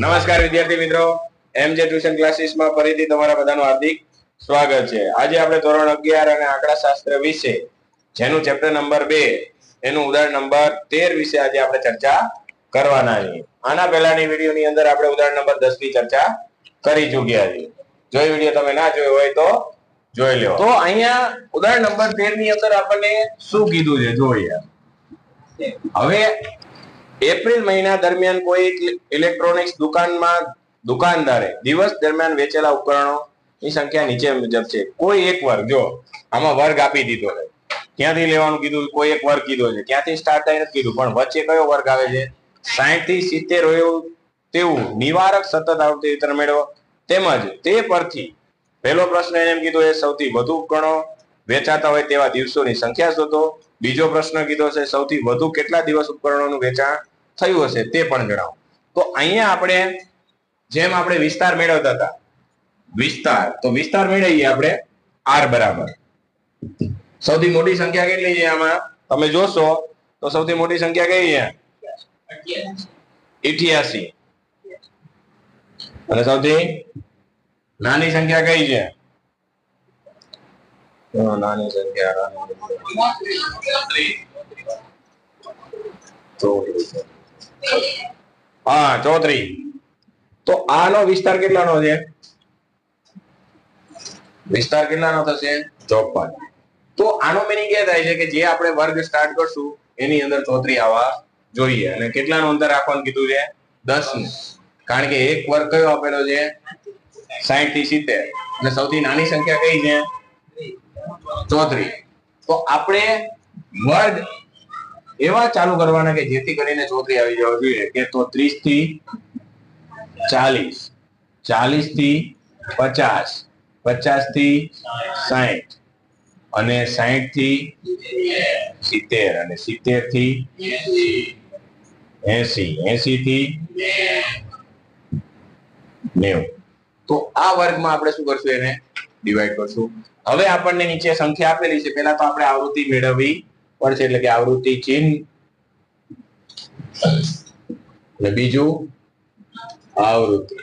નમસ્કાર વિદ્યાર્થી મિત્રો. એમ ટ્યુશન ક્લાસીસમાં ફરીથી તમારા બધાનું હાર્દિક સ્વાગત છે. આજે આપણે ધોરણ અગિયાર અને આંકડા શાસ્ત્ર વિશે, જેનું ચેપ્ટર નંબર બે, એનું ઉદાહરણ નંબર તેર વિશે આજે આપણે ચર્ચા કરવાના છીએ. આના પહેલાની વિડીયોની અંદર આપણે ઉદાહરણ નંબર દસની ચર્ચા કરી ચૂક્યા છીએ. જોઈ વીડિયો તમે ના જોયો હોય તો જોઈ લો. તો અહીંયા ઉદાહરણ નંબર તેરની અંદર આપણને શું કીધું છે? જોઈએ. હવે એપ્રિલ મહિના દરમિયાન કોઈ ઇલેક્ટ્રોનિક્સ દુકાનમાં, દુકાનદારે દિવસ દરમિયાન વેચેલા ઉપકરણો ની સંખ્યા નીચે મુજબ છે. કોઈ એક વર્ગ, જો આમાં વર્ગ આપી દીધો છે, ક્યાંથી લેવાનું કીધું? કોઈ એક વર્ગ કીધો છે, ક્યાંથી સ્ટાર્ટ થાય નથી કીધું, પણ વચ્ચે કયો વર્ગ આવે છે? સાહીઠથી સિત્તેર એવું તેવું નિવારક સતત આવતી વિતરણ મેળવો. તેમજ તે પરથી પહેલો પ્રશ્ન એમ કીધું, એ સૌથી વધુ ઉપકરણો વેચાતા હોય તેવા દિવસોની સંખ્યા શોધો. બીજો પ્રશ્ન કીધો છે, સૌથી વધુ કેટલા દિવસ ઉપકરણોનું વેચાણ થયું હશે તે પણ જણાવો. તો અહીંયા આપણે જેમ આપણે વિસ્તાર મેળવતા હતા, વિસ્તાર, તો વિસ્તાર મેળવીએ આપણે આર બરાબર. સૌથી મોટી સંખ્યા કેટલી છે આમાં? તમે જોશો, તો સૌથી મોટી સંખ્યા કઈ છે? ઇઠ્યાસી અને સૌથી નાની સંખ્યા કઈ છે? નાની સંખ્યા હા ચોત્રી તો આનો વિસ્તાર કેટલાનો છે? વિસ્તાર કેટલાનો થશે? ચોપન તો આનો મિનિંગ એ થાય છે કે જે આપણે વર્ગ સ્ટાર્ટ કરશું, એની અંદર ચોત્રી આવવા જોઈએ. અને કેટલાનું અંતર રાખવાનું કીધું છે? દસ કારણ કે એક વર્ગ કયો આપેલો છે? સાહીઠથી સિત્તેર. અને સૌથી નાની સંખ્યા કઈ છે? ચોત્રી તો આપણે વર્ડ એવા ચાલુ કરવાના કે જેથી કરીને ચોત્રી આવી જવા જોઈએ કે તો ત્રીસથી ચાલીસ. ચાલીસથી પચાસ. પચાસથી સાહીઠ અને સાહીઠથી સિત્તેર. અને સિત્તેરથી એસી. એસી થી નેવું. તો આ વર્ગમાં આપણે શું કરશું એને ડિવાઈડ કરશું. હવે આપણને નીચે સંખ્યા આપેલી છે. પહેલા તો આપણે આવૃત્તિ મેળવવી પડશે એટલે કે આવૃત્તિ ચિહ્ન. અને બીજું આવૃત્તિ.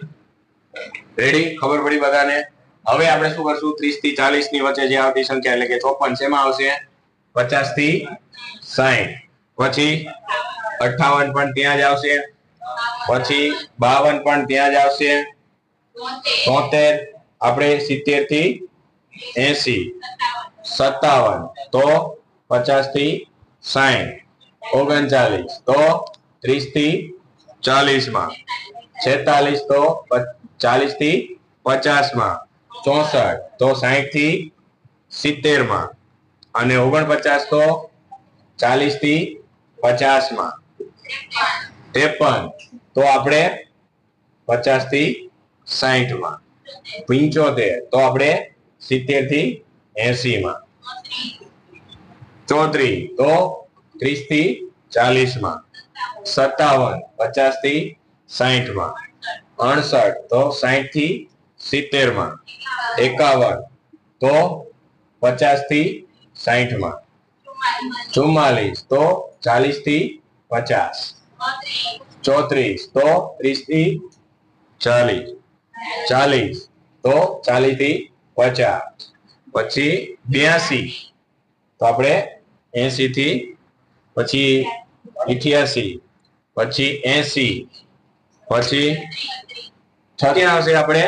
રેડી ખબર પડી બધાને? હવે આપણે શું કરશું? 30 થી 40 ની વચ્ચે જે આવતી સંખ્યા એટલે કે 54 શેમાં આવશે? 50 થી 60 પછી 58 પણ ત્યાં જ આવશે. પછી 52 પણ ત્યાં જ આવશે. 73 આપણે 70 થી 80 57 તો 50 થી 60 39 તો 30 થી 40 માં 46 તો 40 થી 50 માં ચોસઠ. તો સાહીઠથી સિત્તેરમાં અને ઓગણપચાસ તો ચાલીસથી પચાસમાં ત્રેપન. તો આપણે પચાસથી સાહીઠમાં પંચોતેર તો આપણે સિત્તેરથી એસી માં. ચોત્રીસ. તો ત્રીસથી ચાલીસમાં. સત્તાવન. પચાસથી સાહીઠમાં. અડસઠ. તો સાહીઠથી સિત્તેરમાં. એકાવન. તો પચાસથી સાહીઠમાં. ચુમ્માલીસ. તો ચાલીસથી પચાસ. ચોત્રીસ. તો ત્રીસથી ચાલીસ. ચાલીસ. તો ચાલીસથી પચાસ. પછી બ્યાસી. તો આપણે એસી થી પછી ઇઠ્યાસી. પછી એસી. પછી છ આવશે આપણે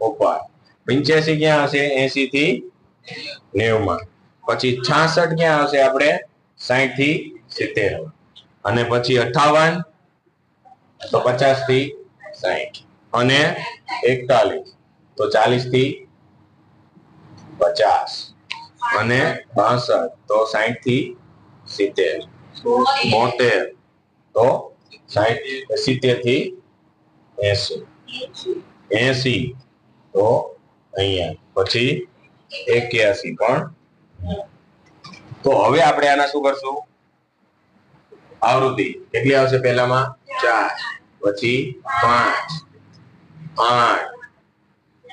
ઉપર. પંચ્યાસી ક્યાં આવશે? એસી થી નેવું. માં પછી છાસઠ ક્યાં આવશે આપણે? સાહીઠથી સિત્તેર. અને પછી અઠાવન. તો પચાસથી સાહીઠ અને એકતાલીસ. તો ચાલીસથી પચાસ. અને બાસઠ. તો સાહીઠથી સિત્તેર. બોતેર. તો સાહીઠ સિત્તેરથી એસી. એસી. તો અહીંયા. પછી એક્યાસી પણ. તો હવે આપણે આના શું કરશું? આવૃત્તિ. કેટલી આવશે પહેલામાં? ચાર. પછી પાંચ. આઠ,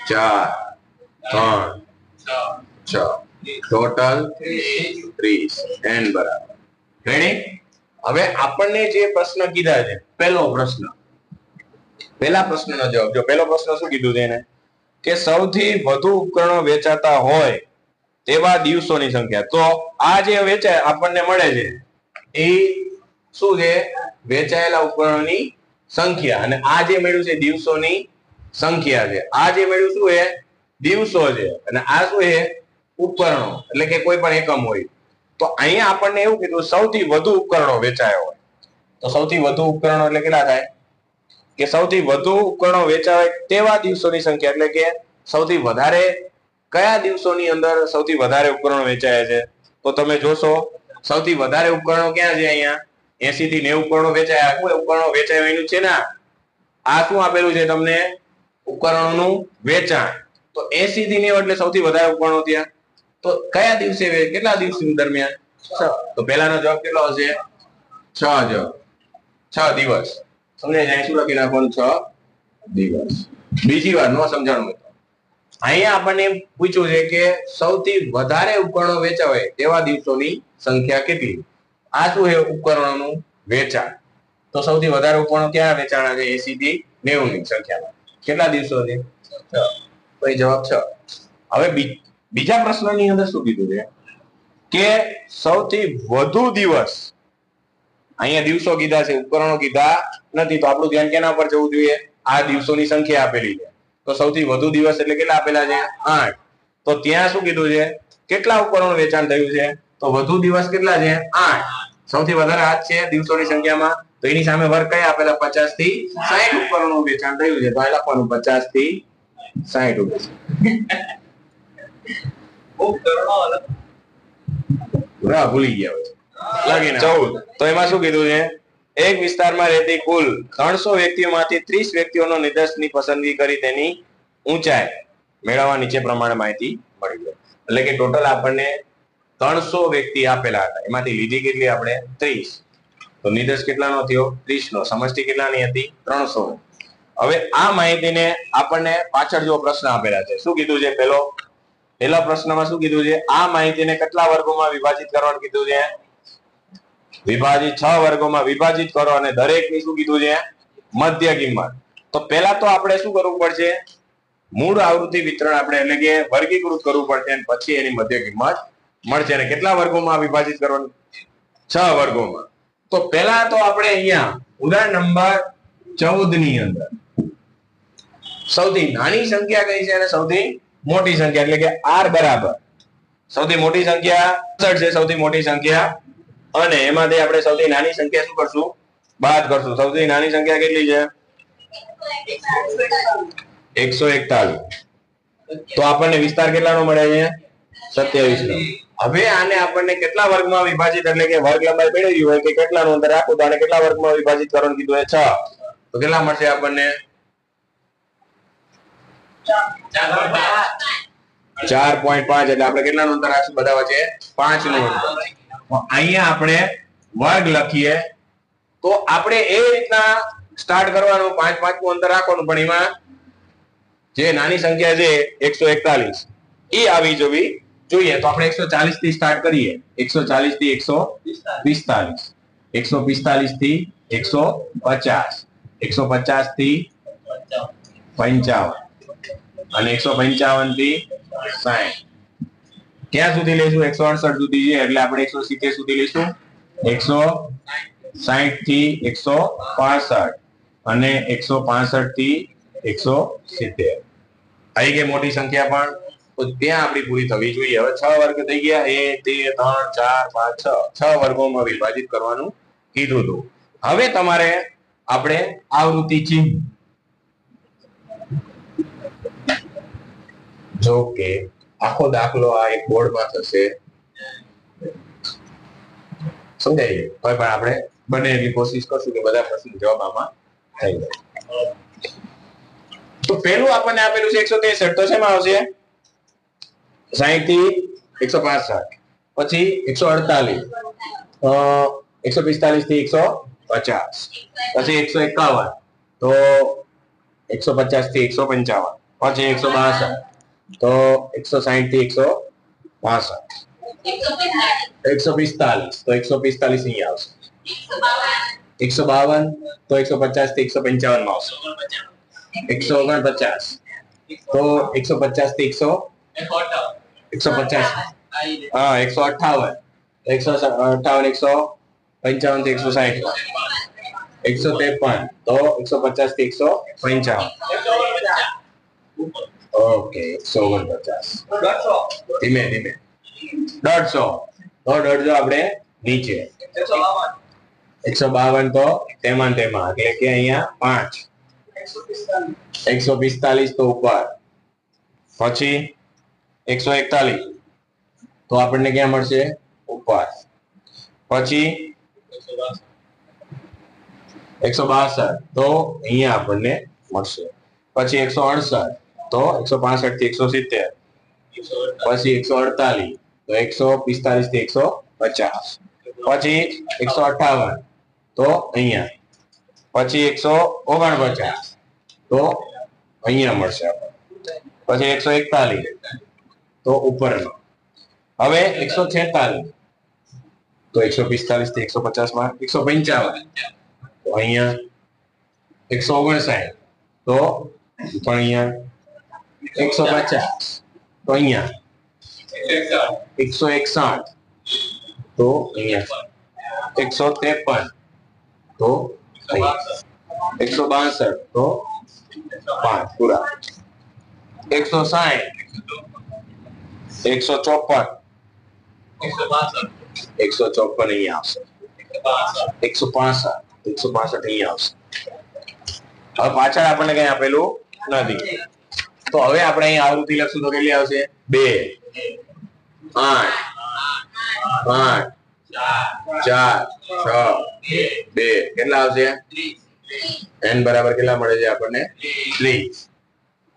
ચાર, ત્રણ, છ. ટોટલ ત્રીસ. એન બરાબર. હવે આપણને જે પ્રશ્ન કીધા છે, પહેલો પ્રશ્ન. પહેલા પ્રશ્નનો જવાબ. જો પહેલો પ્રશ્ન શું કીધું છે કે સૌથી વધુ ઉપકરણો વેચાતા હોય તેવા દિવસોની સંખ્યા. તો આ જે વેચાય, આપણને મળે છે. એ શું છે? વેચાયેલા ઉપકરણોની સંખ્યા. અને આ જે મળ્યું છે, દિવસોની સંખ્યા છે. આ જે મળ્યું શું છે? દિવસો છે. અને આ શું છે? ઉપકરણો. એટલે કે કોઈ પણ એકમ હોય. તો અહીંયા આપણને એવું કીધું, સૌથી વધુ ઉપકરણો વેચાયા હોય. તો સૌથી વધુ ઉપકરણો એટલે કેટલા થાય? કે સૌથી વધુ ઉપકરણો વેચાય તેવા દિવસોની સંખ્યા. એટલે કે સૌથી વધારે કયા દિવસોની અંદર સૌથી વધારે ઉપકરણો વેચાયા છે? તો તમે જોશો, સૌથી વધારે ઉપકરણો ક્યાં છે અહીંયા? એસી થી નેવું ઉપકરણો વેચાયા. કોઈ ઉપકરણો વેચાય? એનું છે ને આ શું આપેલું છે તમને? ઉપકરણોનું વેચાણ. તો એસી થી નેવું એટલે સૌથી વધારે ઉપકરણો ત્યાં તો કયા દિવસે કેટલા દિવસ દરમિયાન? છ. તો પહેલાનો જવાબ કેટલો હશે છ જવાબ. છ દિવસ. સમજાય જાય શું લખી નાખવાનું છ દિવસ. બીજી વાર નો સમજાણું અહીંયા આપણને પૂછ્યું છે કે સૌથી વધારે ઉપકરણો વેચાવે તેવા દિવસોની સંખ્યા કેટલી? આ શું છે ઉપકરણોનું વેચાણ? તો સૌથી વધારે ઉપકરણો ક્યાં વેચાણા છે? એસી થી નેવું ની સંખ્યામાં. કેટલા દિવસો છે? છ તો એ જવાબ છ? હવે બીજા પ્રશ્નની અંદર શું કીધું છે? કે સૌથી વધુ દિવસ અહીંયા દિવસો કીધા છે, ઉપકરણો કીધા નથી, તો આપણું ધ્યાન કેના પર જવું જોઈએ? આ દિવસોની સંખ્યા આપેલી છે. તો સૌથી વધુ દિવસ એટલે કેટલા આપેલા છે? આઠ. તો ત્યાં શું કીધું છે? કેટલા ઉપકરણો વેચાણ થયું છે? તો વધુ દિવસ કેટલા છે? આઠ. સૌથી વધારે આઠ છે દિવસોની સંખ્યામાં. તો એની સામે વર્ગ કયા? આપેલા પચાસથી સાહીઠ ઉપકરણો વેચાણ થયું છે. તો આ લખવાનું પચાસથી સાહીઠ ઉપર હા ભૂલી ગયા હોય. ચૌદ. તો એમાં શું કીધું છે? એક વિસ્તારમાં રહેતી કુલ ત્રણસો વ્યક્તિઓમાંથી ત્રીસ વ્યક્તિઓનો નિદર્શની પસંદગી કરી તેની ઊંચાઈ મેળવવા નીચે પ્રમાણે માહિતી મળી ગઈ. એટલે કે ટોટલ આપણને ત્રણસો વ્યક્તિ આપેલા હતા. એમાંથી લીધી કેટલી આપણે? ત્રીસ. તો નિદર્શ કેટલાનો થયો? ત્રીસ નો સમષ્ટિ કેટલાની હતી? ત્રણસો. હવે આ માહિતીને આપણને પાછળ જો પ્રશ્ન આપેલા છે, શું કીધું છે પેલો? પેલા પ્રશ્નમાં શું કીધું છે? આ માહિતીને કેટલા વર્ગોમાં વિભાજિત કરવાનું કીધું છે? વિભાજિત છ વર્ગોમાં વિભાજિત કરો અને દરેકની શું કીધું છે? મધ્ય કિંમત. તો પહેલા તો આપણે શું કરવું પડશે? મૂળ આવૃત્તિ વિતરણ આપણે એટલે કે વર્ગીકૃત કરવું પડશે અને પછી એની મધ્ય કિંમત મળશે અને કેટલા વર્ગોમાં વિભાજિત કરવાનું? છ વર્ગોમાં. તો પહેલા તો આપણે અહીંયા ઉદાહરણ નંબર ચૌદની અંદર. સૌથી નાની સંખ્યા કઈ છે અને સૌથી મોટી સંખ્યા? એટલે કે આર બરાબર. સૌથી મોટી સંખ્યા 66 છે, સૌથી મોટી સંખ્યા અને એમાંથી આપણે સૌથી નાની સંખ્યા શું કરશું? બાદ કરશું. સૌથી નાની સંખ્યા કેટલી છે? એકસો એકતાલીસ. તો આપણને વિસ્તાર કેટલાનો મળે છે સત્યાવીસ હવે આને આપણને કેટલા વર્ગમાં વિભાજિત એટલે કે વર્ગ લંબાઈ મેળવી હોય કે કેટલાનું અંતર રાખવું તો આને કેટલા વર્ગમાં વિભાજિત કરવાનું કીધું છ. તો કેટલા મળશે આપણને? ચાર પોઈન્ટ પાંચ. એટલે આપણે કેટલાનું અંતર રાખશું? બધા વચ્ચે પાંચનું અહીંયા આપણે વર્ગ લખીએ. તો આપણે એ રીતના સ્ટાર્ટ કરવાનું. પાંચ પાંચનું અંતર રાખવાનું. પણ એમાં જે નાની સંખ્યા છે, એકસો એકતાલીસ. એ આવી જવી જોઈએ, તો આપણે એકસો ચાલીસથી સ્ટાર્ટ કરીએ. એકસો ચાલીસથી એકસો પિસ્તાલીસ. એકસો પિસ્તાલીસથી એકસો પચાસ. એકસો પચાસથી પંચાવન. અને એકસો પંચાવનથી સાઠ ક્યાં સુધી લઈશું? એકસો અડસઠ સુધી છે, એટલે આપણે એકસો સિત્તેર સુધી લઈશું. એકસો સાઠથી એકસો પાસઠ. અને એકસો પાસઠથી એકસો સિત્તેર. આવી ગઈ મોટી સંખ્યા પણ તો ત્યાં આપણી પૂરી થવી જોઈએ. હવે છ વર્ગ થઈ ગયા. એક, બે, ત્રણ, ચાર, પાંચ, છ. છ વર્ગોમાં વિભાજિત કરવાનું કીધું હતું. હવે તમારે આપણે આવૃત્તિ ચિહ્ન. જો કે આખો દાખલો આ એક બોર્ડમાં થશે. સમજાય હવે પણ આપણે બને એવી કોશિશ કરશું કે બધા પ્રશ્ન જવાબ આમાં થઈ જાય. તો પહેલું આપણને આપેલું છે એકસો ત્રેસઠ તો શેમાં આવશે? સાહીઠથી એકસો પાસઠ પછી એકસો અડતાલીસ એકસો પિસ્તાલીસથી એકસો પચાસ પછી એકસો એકાવન તો એકસો પચાસથી એકસો પંચાવન પછી એકસો બાસઠ તો એકસો સાહીઠથી એકસો પાસઠ એકસો પિસ્તાલીસ તો એકસો પિસ્તાલીસ અહીંયા આવશે એકસો બાવન તો એકસો પચાસથી એકસો પંચાવનમાં આવશે એકસો ઓગણપચાસ તો એકસો પચાસથી એકસો એકસો પચાસ હા એકસો અઠાવન એકસો અઠાવન એકસો પંચાવનથી એકસો સાઠ એકસો ત્રેપન તો એકસો પચાસથી એકસો પંચાવન ઓકે એકસો ઓગણપચાસ ધીમે ધીમે દોઢસો તો દોઢસો આપણે નીચે એકસો બાવન તો તેમાં ને તેમાં એટલે કે અહીંયા પાંચ એકસો પિસ્તાલીસ તો ઉપર પછી એકસો એકતાલીસ તો આપણને ક્યાં મળશે ઉપર પછી એકસો બાસઠ તો અહીંયા આપણને મળશે પછી એકસો અડસઠ તો એકસો પાસઠથી એકસો સિત્તેર પછી એકસો અડતાલીસ તો એકસો પિસ્તાલીસથી એકસો પચાસ પછી એકસો અઠાવન તો અહીંયા પછી એકસો ઓગણપચાસ તો અહીંયા મળશે આપણને પછી એકસો એકતાલીસ તો ઉપરનો. હવે એકસો છેતાલીસ. તો એકસો પિસ્તાલીસથી એકસો પચાસમાં એકસો પંચાવન. તો અહીંયા એકસો ઓગણસાઠ. તો પણ અહીંયા એકસો પચાસ. તો અહીંયા એકસો એકસાઠ. તો અહીંયા એકસો ત્રેપન. તો એકસો બાસઠ. તો પાંચ. પૂરા. એકસો સાઠ. એકસો ચોપન. એકસો ચોપન અહીંયા આવશે. એકસો પાસઠ. એકસો પાસઠ અહીંયા આવશે. હવે પાછળ આપણને કઈ આપેલું નથી. તો હવે આપણે અહીં આવૃત્તિ લખશું તો કેટલી આવશે? બે. આઠ. આઠ. ચાર. છ. બે. કેટલા આવશે? એન બરાબર કેટલા મળે છે આપણને? ત્રીસ.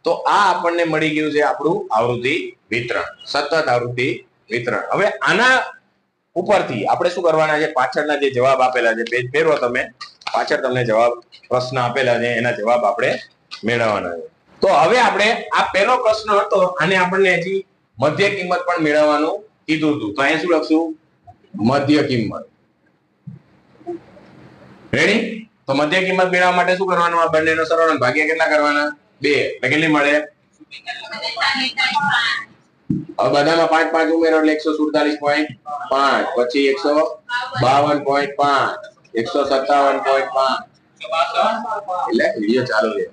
તો આ આપણને મળી ગયું છે આપણું આવૃત્તિ વિતરણ, સતત આવૃત્તિ વિતરણ. હવે આના ઉપરથી આપણે શું કરવાના છે? પાછળના જે જવાબ આપેલા છે, પેજ ફેરવો તમે. પાછળ તમને જવાબ, પ્રશ્ન આપેલા છે, એના જવાબ આપણે મેળવવાના છે. તો હવે આપણે આ પહેલો પ્રશ્ન હતો અને આપણને હજી મધ્ય કિંમત પણ મેળવવાનું કીધું હતું. તો અહીંયા શું લખશું? મધ્ય કિંમત. રેડી તો મધ્ય કિંમત મેળવવા માટે શું કરવાનું? આ બંનેનો સરવાળો ભાગ્યા ભાગ્ય કેટલા કરવાના? બે. કેટલી મળે? બધામાં પાંચ પાંચ ઉમેરો એટલે એકસો સુડતાલીસ પોઈન્ટ પાંચ. પછી એકસો બાવન પોઈન્ટ પાંચ. એકસો સત્તાવન પોઈન્ટ પાંચ. એટલે વીડિયો ચાલુ છે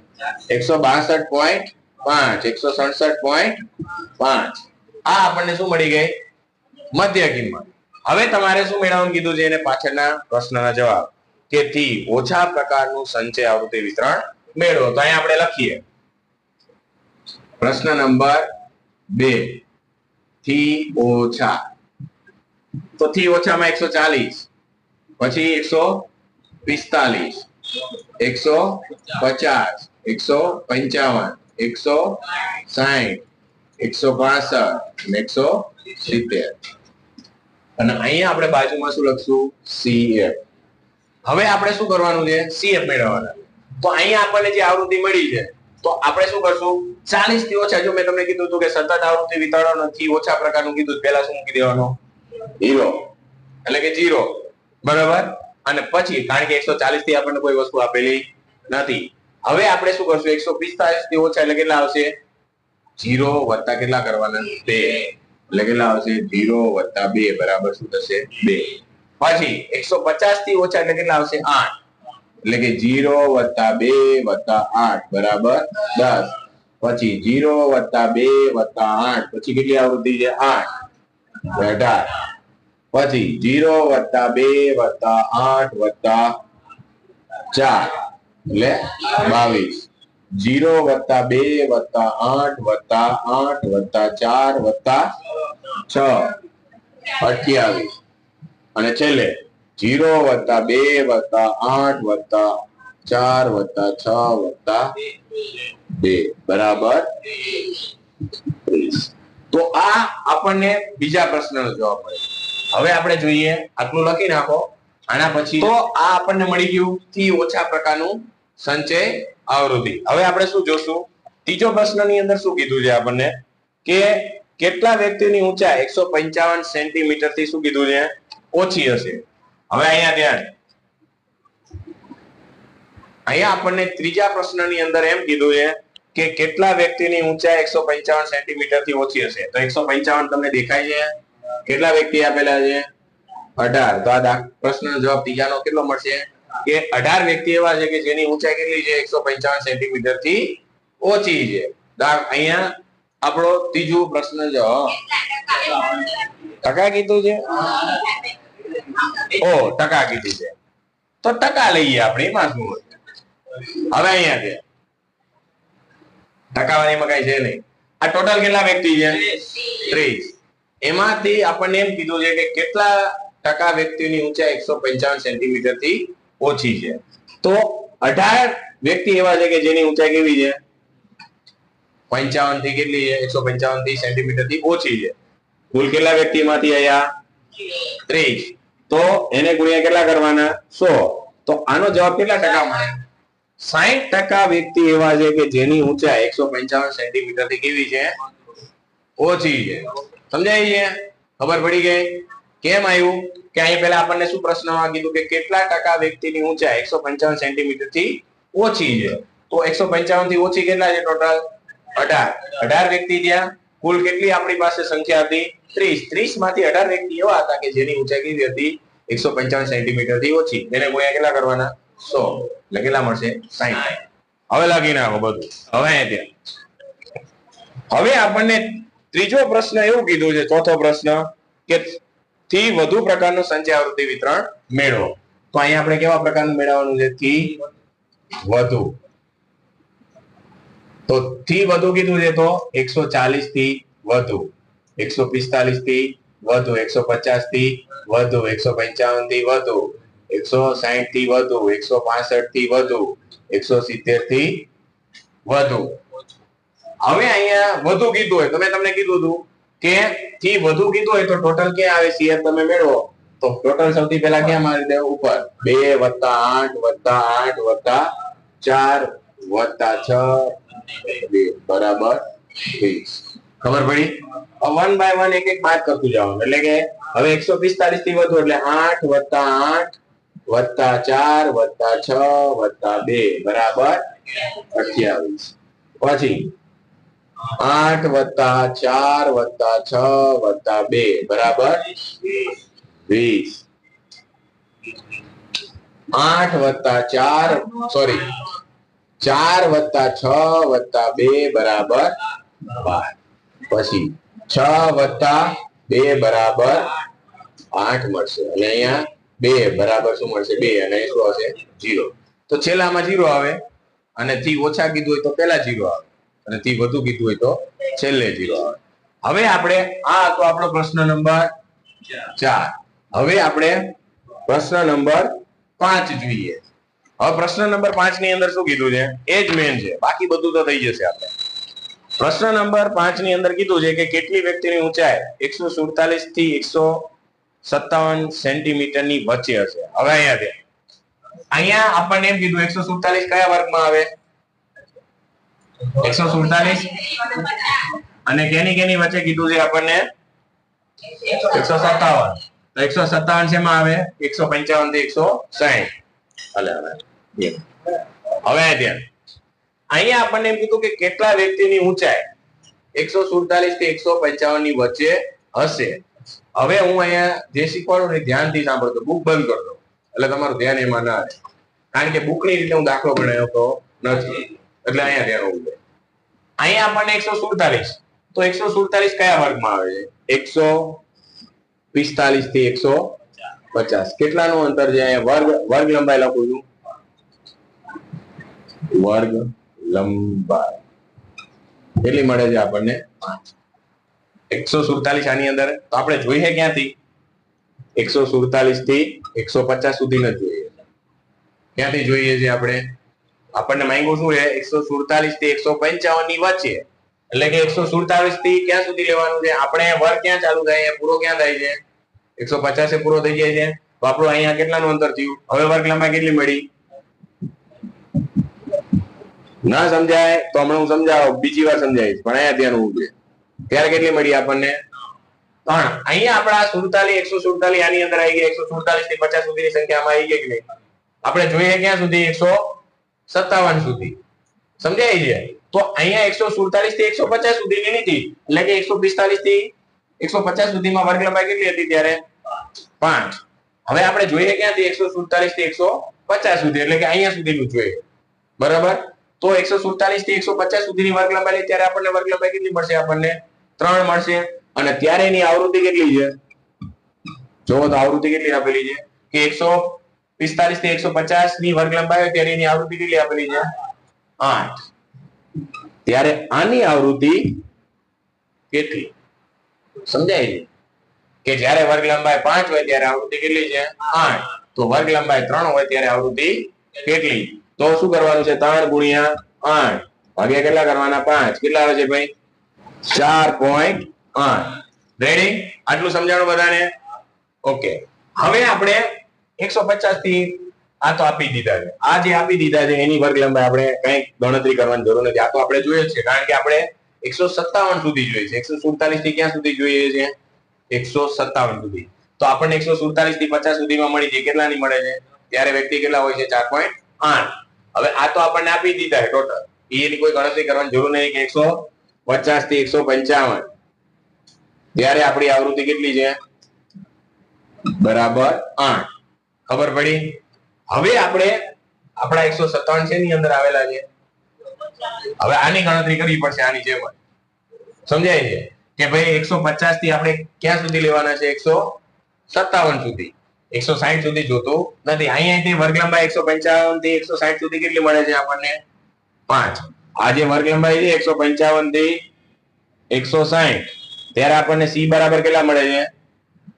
એકસો બાસઠ પોઈન્ટ પાંચ. એકસો સડસઠ પોઈન્ટ પાંચ. આ આપણને શું મળી ગઈ? મધ્ય કિંમત. હવે તમારે શું મેળવવાનું કીધું છે એને પાછળના પ્રશ્નના જવાબ. કે થી ઓછા પ્રકારનું સંચય આવૃત્તિ વિતરણ મેળવો. તો અહીંયા આપણે લખીએ. પ્રશ્ન નંબર બે. થી ઓછા. તો થી ઓછામાં એકસો ચાલીસ. પછી એકસો પિસ્તાલીસ. એકસો પચાસ. એકસો પંચાવન. એકસો સાહીઠ એકસો પાસઠ. એકસો સિત્તેર. અને અહીંયા આપણે બાજુમાં શું લખશું? સીએફ. હવે આપણે શું કરવાનું છે? સીએફ મેળવવાના. તો અહીંયા આપણને જે આવૃત્તિ મળી છે તો આપણે શું કરશું? ચાલીસથી ઓછા જો મેં તમને કીધું હતું કે સતત આવૃત્તિ વિતરણ નથી ઓછા પ્રકારનું કીધું પહેલા શું મૂકી દેવાનું? હીરો એટલે કે જીરો બરાબર? અને પછી, કારણ કે એકસો ચાલીસથી આપણને કોઈ વસ્તુ આપેલી નથી. હવે આપણે શું કરશું? એકસો પિસ્તાલીસથી ઓછા એટલે કેટલા આવશે? જીરો વત્તા કેટલા કરવાના? બે. એટલે કેટલા આવશે? જીરો વત્તા બે. બરાબર શું થશે? બે. પછી, એકસો પચાસથી ઓછા એટલે કેટલા આવશે? આઠ. એટલે કે જીરો વત્તા બે વત્તા આઠ, બરાબર? દસ. પછી જીરો વત્તા બે વત્તા આઠ, પછી કેટલી આવૃત્તિ છે? આઠ. અઢાર. પછી જીરો વત્તા બે વત્તા આઠ વત્તા ચાર. એટલે બાવીસ. જીરો વત્તા બે વત્તા આઠ વત્તા આઠ વત્તા ચાર વત્તા છ. અઠ્યાવીસ. અને છેલ્લે જીરો વત્તા બે વત્તા આઠ વત્તા ચાર વત્તા છ વત્તા બે. બરાબર? તો આ આપણને બીજા પ્રશ્નનો જવાબ મળે. હવે આપણે જોઈએ, આટલું લખી નાખો. આના પછી તો આ આપણને મળી ગયું થી ઓછા પ્રકારનું સંચય આવૃત્તિ. હવે આપણે શું જોશું? ત્રીજો પ્રશ્નની અંદર શું કીધું છે આપણને? કે કેટલા વ્યક્તિની ઊંચાઈ એકસો પંચાવન સેન્ટીમીટરથી શું કીધું છે? ઓછી હશે. હવે અહીંયા ધ્યાન. અહીંયા આપણને ત્રીજા પ્રશ્નની અંદર એમ કીધું છે કે કેટલા વ્યક્તિની ઊંચાઈ એકસો પંચાવન સેન્ટીમીટરથી ઓછી હશે? તો એકસો પંચાવન તમને દેખાય છે. કેટલા વ્યક્તિ આપેલા છે? અઢાર. તો આ પ્રશ્નનો જવાબ ત્રીજાનો કેટલો મળશે? કે અઢાર વ્યક્તિ એવા છે કે જેની ઊંચાઈ કેટલી છે? એકસો પંચાવન સેન્ટીમીટરથી ઓછી છે. અહીંયા આપણો ત્રીજું પ્રશ્ન જવાબ. ટકા કીધું છે? ઓ, ટકા કીધી છે. તો ટકા લઈએ આપણે, એમાં શું હોય? હવે અહીંયા છે. ટકાવારીમાં કઈ છે નહીં. આ ટોટલ કેટલા વ્યક્તિ છે? ત્રીસ. એમાંથી આપણને એમ કીધું છે કે કેટલા ટકા વ્યક્તિની ઊંચાઈ એકસો પંચાવન સેન્ટીમીટરથી ઓછી છે. તો અઢાર વ્યક્તિ એવા છે કે જેની ઊંચાઈ કેવી છે? પંચાવનથી કેટલી છે? એકસો પંચાવનથી સેન્ટીમીટરથી ઓછી છે. કુલ કેટલા વ્યક્તિમાંથી અહીંયા? ત્રીસ. તો એને ગુણ્યા કેટલા કરવાના? સો. તો આનો જવાબ કેટલા ટકા મળે? સાહીઠ ટકા વ્યક્તિ એવા છે કે જેની ઊંચાઈ એકસો પંચાવન સેન્ટીમીટરથી કેવી છે? ઓછી છે. સમજાય છે? ખબર પડી ગઈ? કેમ આવ્યું? કે અહીં પહેલા આપણને શું પ્રશ્નમાં કીધું કે કેટલા ટકા વ્યક્તિની ઊંચાઈ એકસો પંચાવન સેન્ટીમીટરથી ઓછી છે? તો એકસો પંચાવનથી ઓછી કેટલા છે ટોટલ? અઢાર. અઢાર વ્યક્તિ ત્યાં કુલ કેટલી આપણી પાસે સંખ્યા હતી? ત્રીસ ત્રીસમાંથી અઢાર વ્યક્તિ એવા હતા કે જેની ઊંચાઈ કેવી હતી? એકસો પંચાવન સેન્ટીમીટરથી ઓછી. તેને ગુણ્યા કેટલા કરવાના? સો. એટલે કેટલા મળશે? સાઈઠ. હવે લાગી નાખો બધું. હવે ત્યાં. હવે આપણને ત્રીજો પ્રશ્ન એવું કીધું છે, ચોથો પ્રશ્ન, કે થી વધુ પ્રકારનું સંચય આવૃત્તિ વિતરણ મેળવો. તો અહીંયા આપણે કેવા પ્રકારનું મેળવવાનું છે? થી વધુ. તો થી વધુ કીધું છે તો એકસો ચાલીસથી વધુ. એકસો પિસ્તાલીસથી વધુ, એકસો પચાસથી વધુ, એકસો પંચાવનથી વધુ, એકસો સાહીઠથી વધુ, એકસો પાસઠથી વધુ, એકસો સિત્તેરથી વધુ. હવે અહીંયા વધુ કીધું હોય, તો તમને કીધું હતું કે થી વધુ કીધું હોય તો ટોટલ ક્યાં આવે? સીઆર તમે મેળવો. તો ટોટલ સૌથી પહેલા ક્યાં મારી દે? ઉપર. બે વત્તા આઠ વત્તા આઠ વત્તા ચાર વત્તા છ. બરાબર. ખબર પડી? વન બાય વન એક એક બાદ કરતું જવાનું એટલે કે હવે એકસો પિસ્તાલીસથી વધુ એટલે આઠ વત્તા આઠ વત્તા ચાર વત્તા છ વત્તા બે બરાબર અઠ્યાવીસ પછી આઠ વત્તા ચાર વત્તા છ વત્તા બે બરાબર વીસ આઠ વત્તા ચાર સોરી ચાર વત્તા છ વત્તા બે બરાબર બાર પછી છ વત્તા બે બરાબર આઠ મળશે. અને અહીંયા બે બરાબર શું મળશે? બે. અને અહીં શું આવશે? જીરો તો છેલ્લામાં જીરો આવે. અને થી ઓછા કીધું હોય તો પેલા જીરો આવે. અને થી વધુ કીધું હોય તો છેલ્લે જીરો આવે. હવે આપણે આ હતો આપણો પ્રશ્ન નંબર ચાર. હવે આપણે પ્રશ્ન નંબર પાંચ જોઈએ. હવે પ્રશ્ન નંબર પાંચની અંદર શું કીધું છે? એ જ મેન છે. બાકી બધું તો થઈ જશે આપણે. પ્રશ્ન નંબર પાંચની અંદર કીધું છે કે કેટલી વ્યક્તિની ઊંચાઈ એકસો સુડતાલીસથી એકસો સત્તાવન સેન્ટીમીટરની વચ્ચે હશે? હવે અહીંયા અહીંયા આપણને એમ કીધું એકસો સુડતાલીસ કયા વર્ગમાં આવે? એકસો સુડતાલીસ. અને કેની કેની વચ્ચે કીધું છે આપણને? એકસો સત્તાવન. એકસો સત્તાવન શેમાં આવે? એકસો પંચાવનથી એકસો સાહીઠ. હવે ધ્યાન અહીંયા આપણને એમ કીધું કે કેટલા વ્યક્તિની ઊંચાઈ? એકસો સુડતાલીસથી એકસો પંચાવનની વચ્ચે હશે. હવે હું અહીંયા જે શીખવાડું ને ધ્યાનથી સાંભળતો બુક બંધ કરતો એટલે તમારું ધ્યાન એમાં ના રહે. કારણ કે બુકની રીતે હું દાખલો બનાવ્યો તો નથી. એટલે અહીંયા ધ્યાન જોઈએ. અહીંયા આપણને એકસો સુડતાલીસ. તો એકસો સુડતાલીસ કયા વર્ગમાં આવે છે? એકસો પિસ્તાલીસથી એકસો પચાસ. કેટલાનું અંતર છે અહીંયા? વર્ગ વર્ગ લંબાઈ લખું છું. વર્ગ. લંબાઈ. કેટલી મળે છે આપણને? પાંચ. એકસો સુડતાલીસ આની અંદર? તો આપણે જોઈએ ક્યાંથી? એકસો સુડતાલીસથી એકસો પચાસ સુધી નથી જોઈએ. ક્યાંથી જોઈએ છે આપણે? આપણને માંગ્યું શું છે? એકસો સુડતાલીસથી એકસો પંચાવનની વચ્ચે. એટલે કે એકસો સુડતાલીસથી ક્યાં સુધી લેવાનું છે? આપણે વર્ગ ક્યાં ચાલુ થાય? છે? પૂરો ક્યાં થાય છે? એકસો પચાસે પૂરો થઈ જાય છે? તો આપણું અહીંયા કેટલાનું અંતર થયું? હવે વર્ગ લંબાઈ કેટલી મળી? ના સમજાય તો હમણાં હું સમજાવું, બીજી વાર સમજાવીશ, પણ અહીંયા ધ્યાન હોવું જોઈએ. ત્યારે કેટલી મળી આપણને? ત્રણ. અહીંયા આપણા સુડતાલીસ, એકસો સુડતાલીસ, આની અંદર આવી ગયા એકસો સુડતાલીસથી પચાસ સુધીની સંખ્યામાં આવી ગઈ કે નહીં? આપણે જોઈએ ક્યાં સુધી? એકસો સત્તાવન સુધી. સમજાય છે? તો અહીંયા એકસો સુડતાલીસથી એકસો પચાસ સુધીની નીતિ. એટલે કે એકસો પિસ્તાલીસથી એકસો પચાસ સુધીમાં વર્ગ લંબાઈ કેટલી હતી ત્યારે? પાંચ. હવે આપણે જોઈએ ક્યાંથી? એકસો સુડતાલીસથી એકસો પચાસ સુધી. એટલે કે અહીંયા સુધીનું જોઈએ. બરાબર? તો એકસો સુડતાલીસથી એકસો પચાસ સુધીની વર્ગ લંબાઈ ત્યારે આપણને વર્ગ લંબાઈ કેટલી મળશે? આપણને ત્રણ મળશે. અને ત્યારે એની આવૃત્તિ કેટલી છે? જોવો તો આવૃત્તિ કેટલી આપેલી છે? કે એકસો પિસ્તાલીસથી એકસો પચાસની વર્ગ લંબાઈ હોય ત્યારે એની આવૃત્તિ કેટલી આપેલી છે? આઠ. ત્યારે આની આવૃત્તિ કેટલી? સમજાય છે? કે જ્યારે વર્ગ લંબાઈ પાંચ હોય ત્યારે આવૃત્તિ કેટલી છે? આઠ. તો વર્ગ લંબાઈ ત્રણ હોય ત્યારે આવૃત્તિ કેટલી? તો શું કરવાનું છે? ત્રણ ગુણ્યા આઠ. ભાગ્યા કેટલા કરવાના? પાંચ. કેટલા આવે છે ભાઈ? ચાર પોઈન્ટ આઠ. રેડી આટલું સમજાણું બધાને? ઓકે હવે આપણે એકસો પચાસથી આ તો આપી દીધા છે. આ જે આપી દીધા છે, એની વર્ગ લંબાઈ આપણે કઈ ગણતરી કરવાની જરૂર નથી. આ તો આપણે જોઈએ છે, કારણ કે આપણે એકસો સત્તાવન સુધી જોઈએ છે. એકસો સુડતાલીસથી ક્યાં સુધી જોઈએ છે? એકસો સત્તાવન સુધી. તો આપણને એકસો સુડતાલીસથી પચાસ સુધીમાં મળી જાય કેટલાની મળે છે? ત્યારે વ્યક્તિ કેટલા હોય છે? ચાર પોઈન્ટ આઠ. હવે આ તો આપણને આપી દીધા ટોટલ એની કોઈ ગણતરી કરવાની જરૂર નહીં કે એકસો પચાસથી એકસો પંચાવન. ત્યારે આપણી આવૃત્તિ કેટલી છે? બરાબર આઠ. ખબર પડી? હવે આપણે આપણા એકસો સત્તાવન છે ની અંદર આવેલા છે? હવે આની ગણતરી કરવી પડશે, આની જેમ. સમજાય છે? કે ભાઈ એકસો પચાસથી આપણે ક્યાં સુધી લેવાના છે? એકસો સત્તાવન સુધી. એકસો સાહીઠ સુધી જોતું નથી. અહીંયાથી વર્ગ લંબાઈ એકસો પંચાવનથી એકસો સાહીઠ સુધી કેટલી મળે છે આપણને? પાંચ. આ જે વર્ગ લંબાઈ છે, એકસો પંચાવનથી એકસો સાહીઠ. ત્યારે આપણને સી બરાબર કેટલા મળે છે?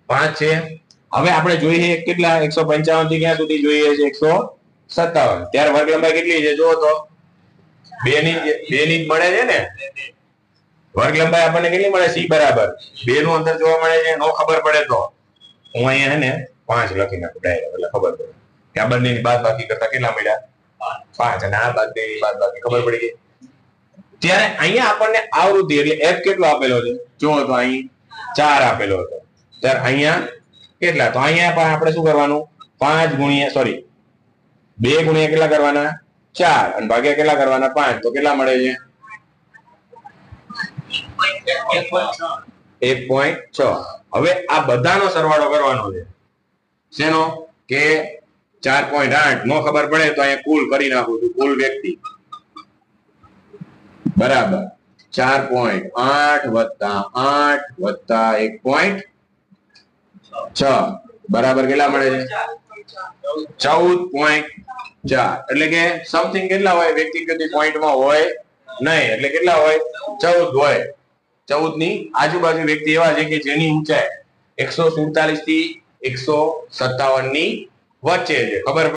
પાંચ છે. હવે આપણે જોઈએ કેટલા એકસો પંચાવનથી ક્યાં સુધી જોઈએ છે? એકસો સત્તાવન. ત્યારે વર્ગ લંબાઈ કેટલી છે? જુઓ તો. બે ની બે ની મળે છે ને? વર્ગ લંબાઈ આપણને કેટલી મળે? સી બરાબર. બે નું અંતર જોવા મળે છે. નો ખબર પડે તો. હું અહીંયા હે ને પાંચ લખી નાખું ડાયરેક્ટ એટલે ખબર પડે. કે આ બંનેની બાદ બાકી કરતા કેટલા મળ્યા? પાંચ. અને આ બાદ બે બાદ બાકી ખબર પડી ગઈ. ત્યારે અહીંયા આપણને આવૃત્તિ એટલે એફ કેટલો આપેલો છે? જો તો અહીં ચાર આપેલો હતો. ત્યારે અહીંયા કેટલા? તો અહીંયા પણ આપણે શું કરવાનું? પાંચ ગુણ્યા સોરી બે ગુણ્યા કેટલા કરવાના? ચાર. અને ભાગ્યા કેટલા કરવાના? પાંચ. તો કેટલા મળે છે? એક પોઈન્ટ છ. હવે આ બધાનો સરવાળો કરવાનો છે. શેનો? કે ચાર પોઈન્ટ આઠ. નો ખબર પડે તો અહીંયા કુલ કરી નાખું છું, કુલ વ્યક્તિ. બરાબર. ચાર પોઈન્ટ આઠ વત્તા આઠ વત્તા એક પોઈન્ટ છ. બરાબર કેટલા મળે છે? ચૌદ પોઈન્ટ ચાર. એટલે કે સમથિંગ કેટલા હોય? વ્યક્તિગત પોઈન્ટમાં હોય નહીં. એટલે કેટલા હોય? ચૌદ હોય. ચૌદની આજુબાજુ વ્યક્તિ એવા છે કે જેની ઊંચાઈ એકસો સુડતાલીસથી એકસો સત્તાવનની વચ્ચે છે. ખબર